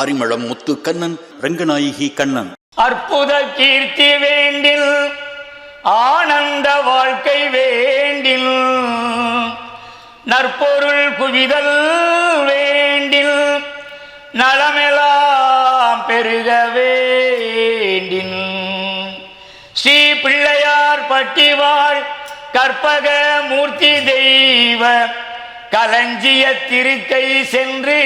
Arimalam Muthu Kannan Ranganayaki Kannan. அற்புத கீர்த்தி வேண்டில் ஆனந்த வாழ்க்கை வேண்டில் நற்பொருள் குவிதல் வேண்டில் நலமெலாம் பெருக வேண்டின் ஸ்ரீ பிள்ளையார் பட்டிவாள் கற்பக மூர்த்தி தெய்வ களஞ்சிய திருக்கை சென்று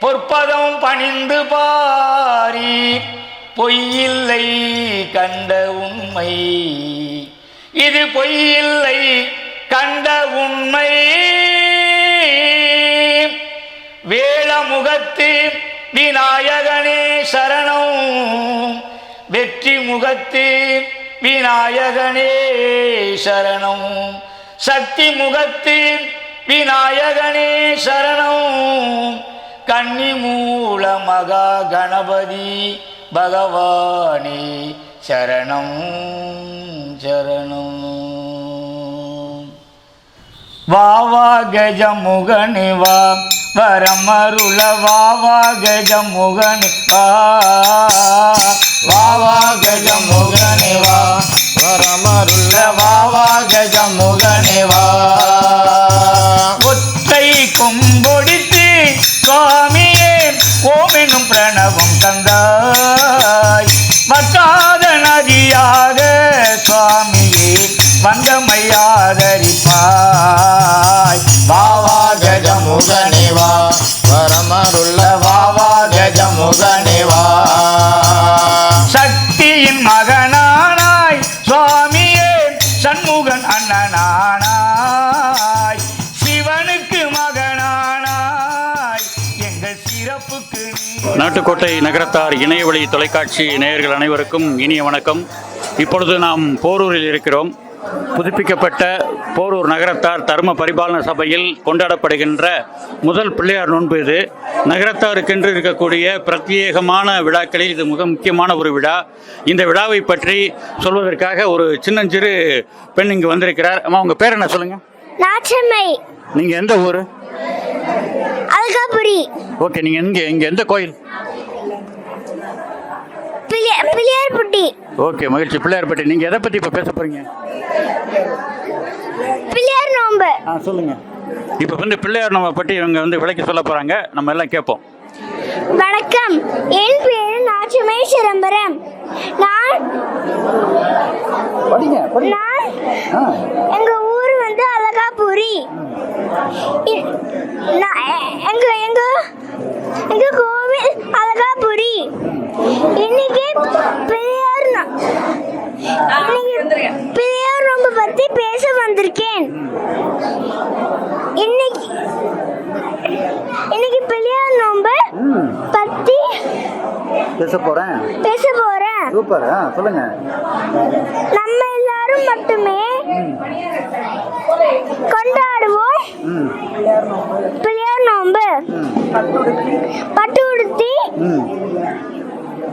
பொற்பதம் பணிந்து பாரி பொய்யில்லை கண்ட உண்மை. இது பொய்யில்லை கண்ட உண்மை. வேளமுகத்து விநாயகனே சரணம். வெற்றி முகத்து விநாயகனே சரணம். சக்தி முகத்து விநாயகனே சரணம். கன்னி மூல மகா கணபதி பகவானே சரணம் சரணம். வாவா வா கஜமுகனி வா. வரமருள வாவா வா கஜமுகனி வா. வா கஜமுகனி வா. வரமருள வாவா வா கஜமுகனி வா. ஒத்தை கொம்பொடி சுவாமியே நாட்டுக்கோட்டை நகரத்தார் இணையவழி தொலைக்காட்சி நேயர்கள் அனைவருக்கும் இனிய வணக்கம். இப்பொழுது நாம் போரூரில் இருக்கிறோம். புதுப்பிக்கப்பட்ட போரூர் நகரத்தார் தர்ம பரிபாலன சபையில் கொண்டாடப்படுகின்ற முதல் பிள்ளையார் நோன்பு இது. நகரத்தாருக்கென்று இருக்கக்கூடிய பிரத்யேகமான விழாக்களில் இது மிக முக்கியமான ஒரு விழா. இந்த விழாவை பற்றி சொல்வதற்காக ஒரு சின்னஞ்சிறு பெண் இங்கு வந்திருக்கிறார். அம்மா உங்கள் பேர் என்ன சொல்லுங்கள் சொல்லுங்க நாச்சம்மை நீங்க எந்த ஊர்? அல்காபுரி. ஓகே நீங்க இங்க இங்க எந்த கோயில்? பிள்ளைய- பிள்ளையார்பட்டி. ஓகே மகிழ்ச்சி. பிள்ளையார்பட்டி நீங்க எதை பத்தி இப்ப பேச போறீங்க? பிள்ளையார் நோன்பு. ஆ சொல்லுங்க. இப்ப வந்து பிள்ளையார் நம்ம பற்றி இவங்க வந்து விளக்கி சொல்ல போறாங்க. நம்ம எல்லாம் கேட்போம். வணக்கம். என் பேரு நாச்சம்மை சிதம்பரம். நான் நான் எங்க வந்து எ- எங்க எங்க? எங்க கோவில்? அலகாபுரி இன்னைக்கு இன்னைக்கு பிள்ளையார் நோன்பு பத்தி பேச வந்திருக்கேன். இன்னைக்கு இன்னைக்கு பிள்ளையார் நோன்பு பத்தி பேச போறேன். பேச போறேன். சூப்பர். சொல்லுங்க. நம்ம எல்லாரும் மட்டுமே பிள்ளையார் நோன்பு. பட்டு உடுத்தி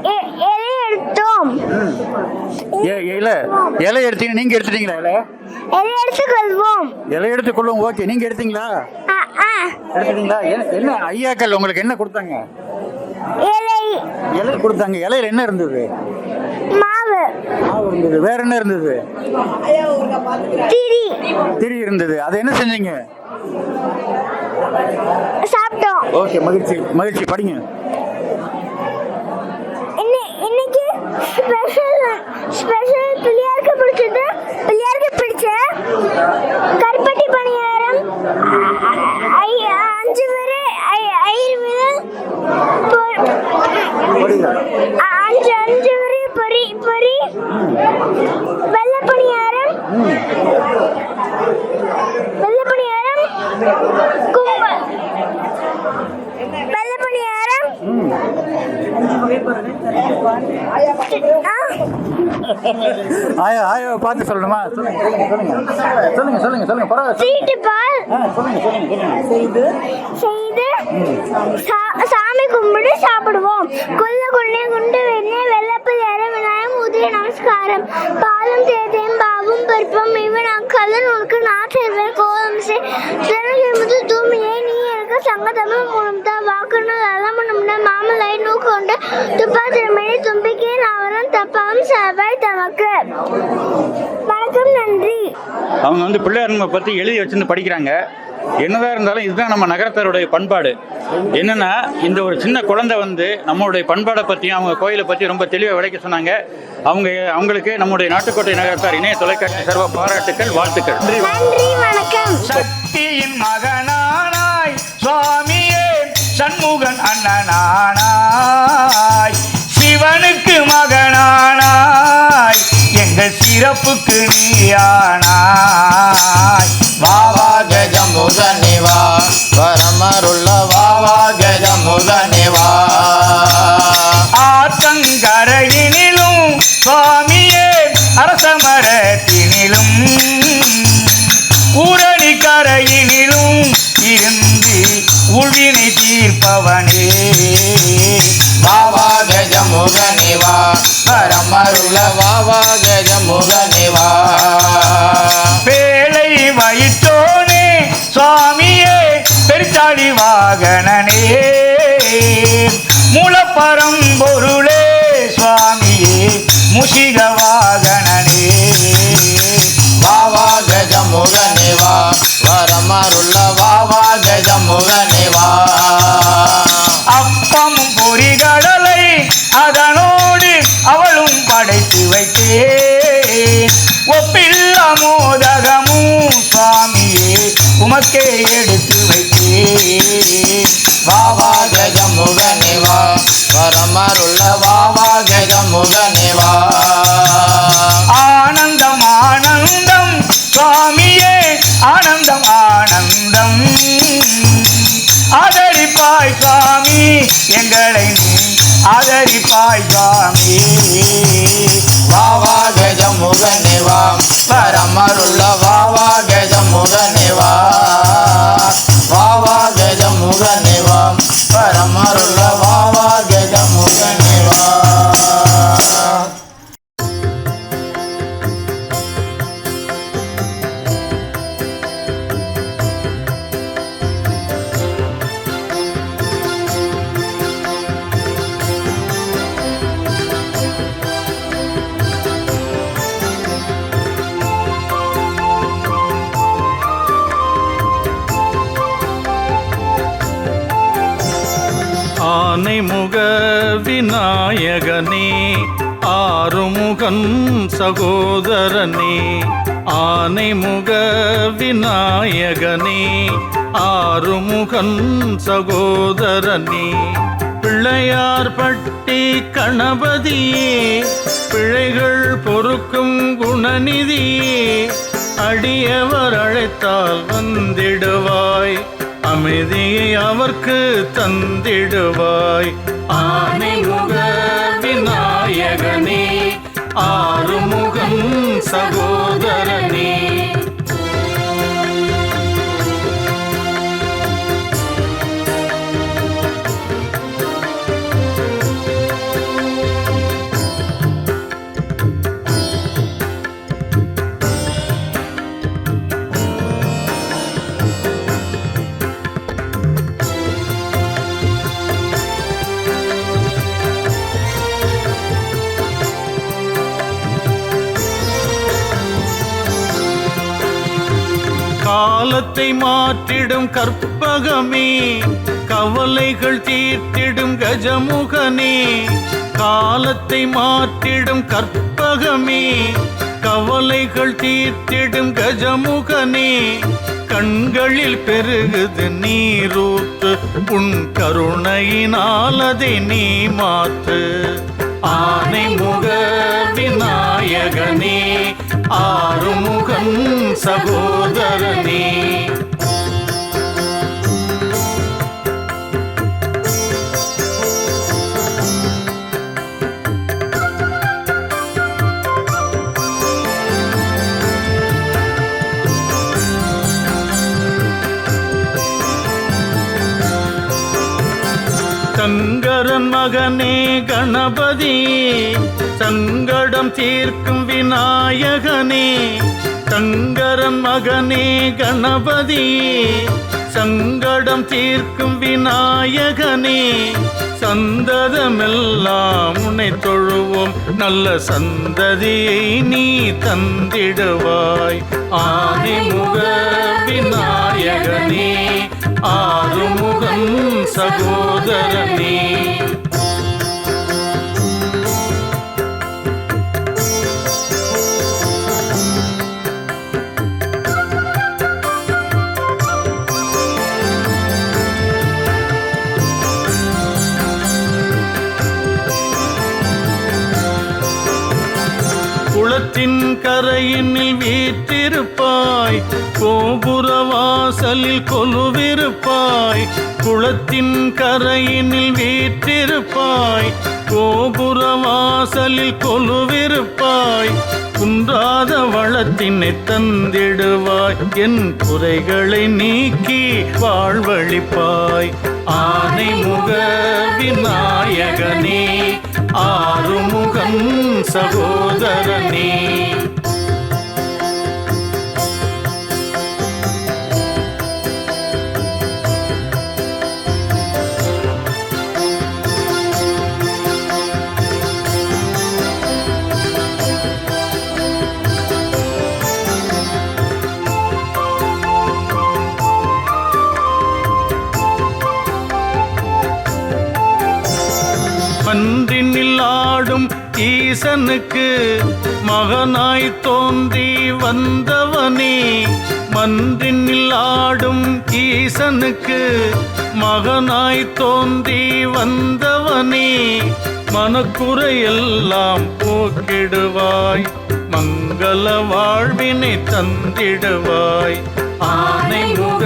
இலை எடுத்தோம். இலை இலை எடுத்தீங்க நீங்க எடுத்துட்டீங்களா இலை? இலை எடுத்துக்கொள்வோம் இலை எடுத்து கொள்ளும் ஓகே. நீங்க எடுத்தீங்களா. எடுத்துட்டீங்களா? என்ன- என்ன ஐயாக்கள் உங்களுக்கு என்ன கொடுத்தாங்க? இலை. இலை கொடுத்தாங்க. இலையில என்ன இருந்தது? மாவு. மாவு இருந்தது. வேற என்ன இருந்தது? திரி. திரி இருந்தது. அதை என்ன செஞ்சீங்க? சாப்பிட்டோம். ஓகே மகிழ்ச்சி மகிழ்ச்சி. படிங்க. இன்னி- இன்னைக்கு ஆயா ஆயா பார்த்து சொல்லணுமா? சொல்லுங்க சொல்லுங்க சொல்லுங்க. சொல்லுங்க சொல்லுங்க பரவாயில்ல சீட்டு பால். ஆ, சொல்லுங்க சொல்லுங்க சொல்லுங்க. செய்து. சா- சாமி கும்பிட்டு சாப்பிடுவோம். கொல்ல கொள்ளை குண்டு வெண்ணெய் வெள்ளப்பு ஏற விநாயகம் உதய நமஸ்காரம். பாலும் தேதையும் பாவும் பருப்பும் இவன் அக்கல்லன் உனக்கு நான் செய்வேன் கோலம் செய்து தூமியை நீ எனக்கு சங்க தமிழ் மூலம் தான் வாக்குன்னு அலமணும்னா மாமலை நூக்கொண்டு துப்பா திருமணி தும்பிக்கை நாவரம் தப்பாவும் சபாய் தமக்கு. வணக்கம் நன்றி. அவங்க வந்து பிள்ளையார் பற்றி எழுதி வச்சிருந்து படிக்கிறாங்க. என்னதான் இருந்தாலும் இதுதான் நம்ம நகரத்தாருடைய பண்பாடு. என்னன்னா இந்த ஒரு சின்ன குழந்தை வந்து நம்மளுடைய பண்பாடை பற்றியும் அவங்க கோயிலை பற்றி ரொம்ப தெளிவாக விளக்க சொன்னாங்க. அவங்க அவங்களுக்கு நம்முடைய நாட்டுக்கோட்டை நகரத்தார் இணைய தொலைக்காட்சி சர்வ பாராட்டுக்கள் வாழ்த்துக்கள். நன்றி நன்றி வணக்கம். சக்தியின் மகனானாய் சுவாமியே சண்முகன் அண்ணனானாய். எங்கள் சிறப்புக்கு நீயானாய். வாவா கஜமுக நிவா வரமருள்ள வாவா கஜமுக நிவா ஆத்தங்கரையினிலும் சுவாமியே அரசமரத்தினிலும் ஊரணி கரையினிலும் இருந்து உள்வினை தீர்ப்பவனே. வாவா கஜமுக நிவா வரமருள்ள வாவா பெருச்சாடி வாகனனே மூலப்பரம்பொருளே சுவாமியே முஷிக வாகனனே. வாவா கஜமுக நிவா வரமருள்ள வாவா கஜமுக நிவா அப்பம் பொறிகடலை அதனோடு அவளும் படைத்து வைத்தேன். ஒப்பில்ல மோதகமும் சுவாமியே உமக்கே சகோதரனே ஆனைமுக விநாயகனே ஆறுமுகன் சகோதரனே பிள்ளையார் பட்டி கணபதியே பிழைகள் பொறுக்கும் குணநிதியே அடியவர் அழைத்தால் வந்திடுவாய் அமைதியை அவர்க்கு தந்திடுவாய். ஆனைமுக ஆறுமுகம் சகோதரனே. தீர்த்திடும் கற்பகமே கவலைகள் தீர்த்திடும் கஜமுகனே காலத்தை மாற்றிடும் கற்பகமே கவலைகள் தீர்த்திடும் கஜமுகனே கண்களில் பெருகுது நீரூத்து உன் கருணையினால் அதை நீ மாற்று. ஆனை முக விநாயகனே ஆறுமுகன் சகோதரனே மகனே கணபதி சங்கடம் தீர்க்கும் விநாயகனே சங்கரன் மகனே கணபதி சங்கடம் தீர்க்கும் விநாயகனே சந்ததமெல்லாம் உன்னை தொழுவோம். நல்ல சந்ததியை நீ தந்திடுவாய். ஆதிமுக விநாயகனே ஆறுமுகம் சகோதரனே. குளத்தின் கரையினில் வீற்றிருப்பாய். கோபுர வாசலில் கொலுவிருப்பாய். குளத்தின் கரையினில் வீற்றிருப்பாய். கோபுர வாசலில் கொலுவிருப்பாய். குன்றாத வளத்தினை தந்திடுவாய். என் குறைகளை நீக்கி வாழ்வழிப்பாய். ஆனை முக விநாயகனே. ஆறுமுகன் சகோதரனே ஈசனுக்கு மகனாய் தோன்றி வந்தவனே மன்றினில் ஆடும் ஈசனுக்கு மகனாய் தோன்றி வந்தவனே மனக்குறையெல்லாம் போக்கிடுவாய் மங்கள வாழ்வினை தந்திடுவாய். ஆனைமுக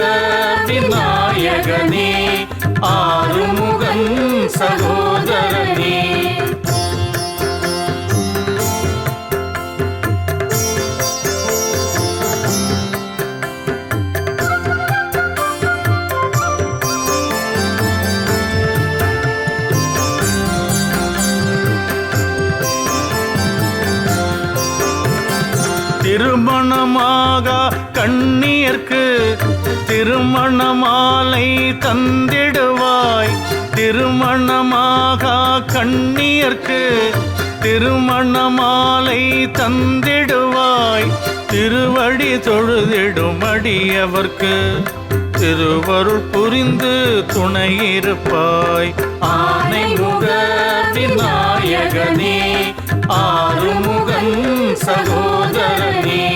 விநாயகனே ஆறுமுகன் சகோதரனே. கண்ணீர்க்கு திருமண மாலை தந்திடுவாய். திருமணமாக கண்ணீர்க்கு திருமண மாலை தந்திடுவாய். திருவடி தொழுதிடும் அடியவர்க்கு திருவருள் புரிந்து துணையிருப்பாய் ஆனைமுக விநாயகனே ஆறுமுகன் சகோதரனே.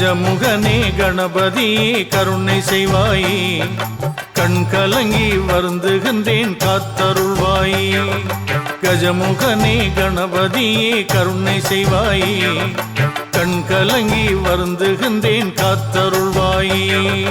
கஜமுகனே கணபதி கருணை செய்வாயே. கண் கலங்கி வருந்துகின்றேன் காத்தருள்வாயே. கஜமுகனே கணபதியே கருணை செய்வாயே. கண் கலங்கி வருந்துகின்றேன் காத்தருள்வாயே.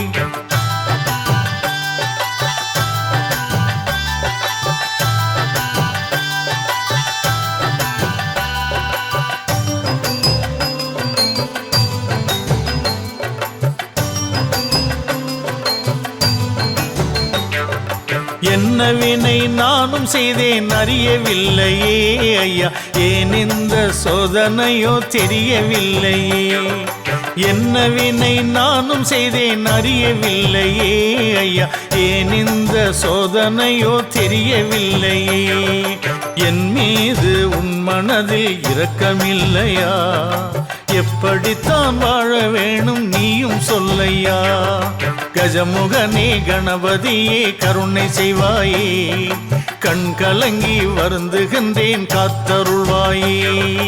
என்ன வினை நானும் செய்தேன் அறியவில்லையே ஐயா. ஏன் இந்த சோதனையோ தெரியவில்லையே. என்ன வினை நானும் செய்தேன் அறியவில்லையே ஐயா. ஏன் இந்த சோதனையோ தெரியவில்லையே. என் மீது உன் மனதில் இரக்கமில்லையா. எப்படித்தான் வாழ வேணும் நீயும் சொல்லையா? கஜமுகனே கணபதியே கருணை செய்வாயே. கண் கலங்கி வருந்துகின்றேன் காத்தருள்வாயே.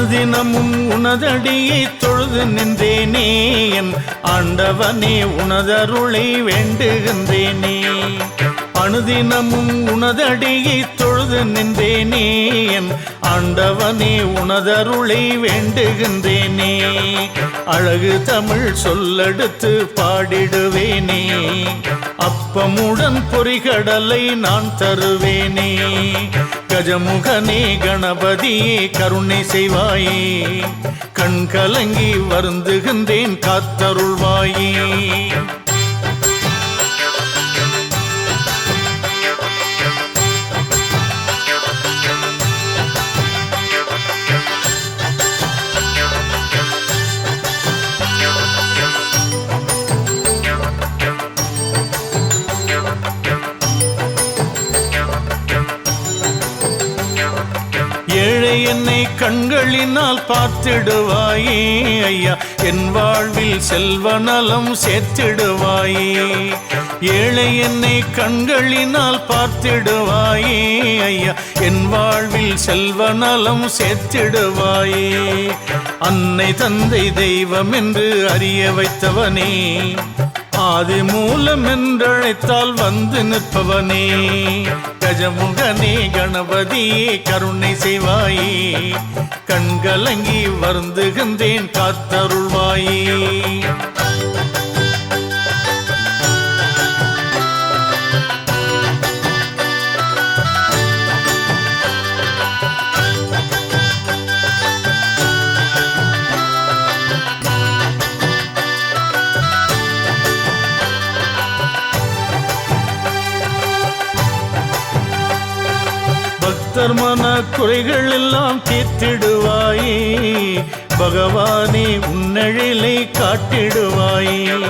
அனுதினமும் உனதடியை தொழுது நின்றேனே என் ஆண்டவனே உனதருளை வேண்டுகின்றேனே. அனுதினமும் உனதடியை தொழுது நின்றேனே என் ஆண்டவனே உனதருளை வேண்டுகின்றேனே. அழகு தமிழ் சொல்லெடுத்து பாடிடுவேனே. அப் அப்பமுடன் பொறிகடலை நான் தருவேனே. கஜமுகனே கணபதியே கருணை செய்வாயே. கண் கலங்கி வருந்துகின்றேன் காத்தருள்வாயே. என்னை கண்களினால் பார்த்திடுவாயே ஐயா. என் வாழ்வில் செல்வ நலம் சேர்த்திடுவாயே. ஏழை என்னை கண்களினால் பார்த்திடுவாயே ஐயா. என் வாழ்வில் செல்வ நலம் சேர்த்திடுவாயே. அன்னை தந்தை தெய்வம் என்று அறிய வைத்தவனே. ஆதி மூலம் என்றழைத்தால் வந்து நிற்பவனே. கஜமுகனே கணபதி கருணை செய்வாயே. கண்கலங்கி வருந்துகின்றேன் காத்தருள்வாயே. பக்தர் மன குறைகள் எல்லாம் தீர்த்திடுவாயே. பகவானே உன்னழிலை காட்டிடுவாயே.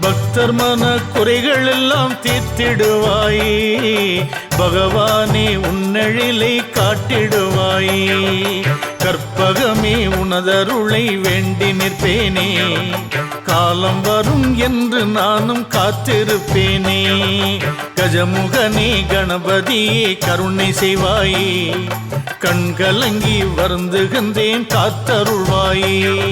பக்தர் மன குறைகள் எல்லாம் தீர்த்திடுவாயே. பகவானே உன்னழிலை காட்டிடுவாயே. கற்பகமே உனதருளை வேண்டி நிற்பேனே. காலம் வரும் என்று நானும் காத்திருப்பேனே. கஜமுகனே கணபதியே கருணை செய்வாயே. கண்கலங்கி வருந்துகின்றேன் காத்தருள்வாயே.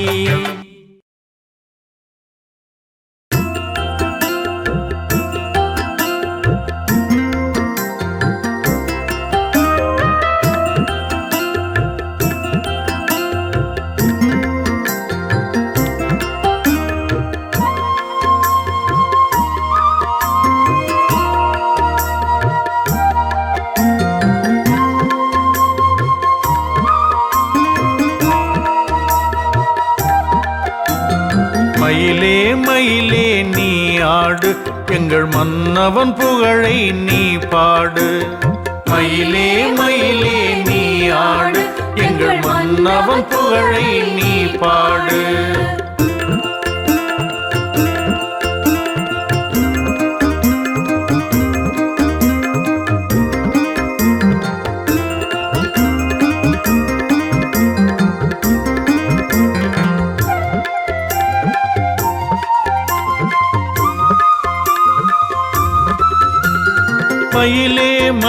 மன்னவன் புகழை நீ பாடு. மயிலே மயிலே நீ ஆடு. எங்கள் மன்னவன் புகழை நீ பாடு.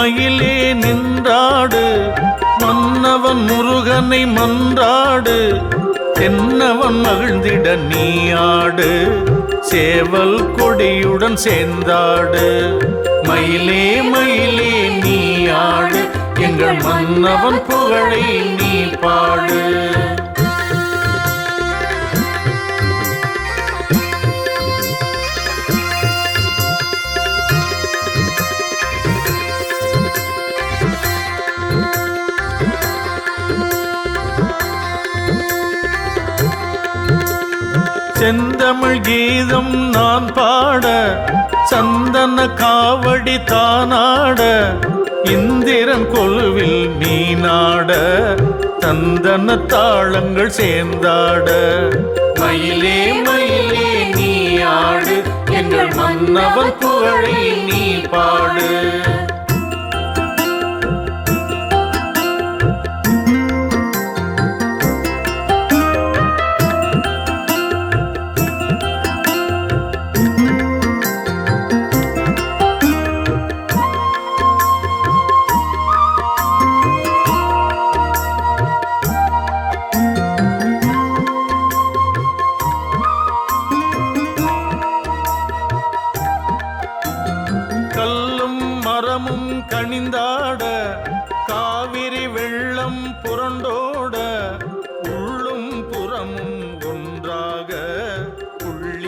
மயிலே நின்றாடு மன்னவன் முருகனை மன்றாடு தென்னவன் மகிழ்ந்திட நீ ஆடு சேவல் கொடியுடன் சேர்ந்தாடு. மயிலே மயிலே நீ ஆடு எங்கள் மன்னவன் புகழை நீ பாடு. தமிழ் கீதம் நான் பாட சந்தன காவடி தானாட இந்திரன் கொலுவில் நீ நாட தந்தன தாளங்கள் சேர்ந்தாட. மயிலே மயிலே நீ ஆடு எங்கள் மன்னவன் புகழை நீ பாடு.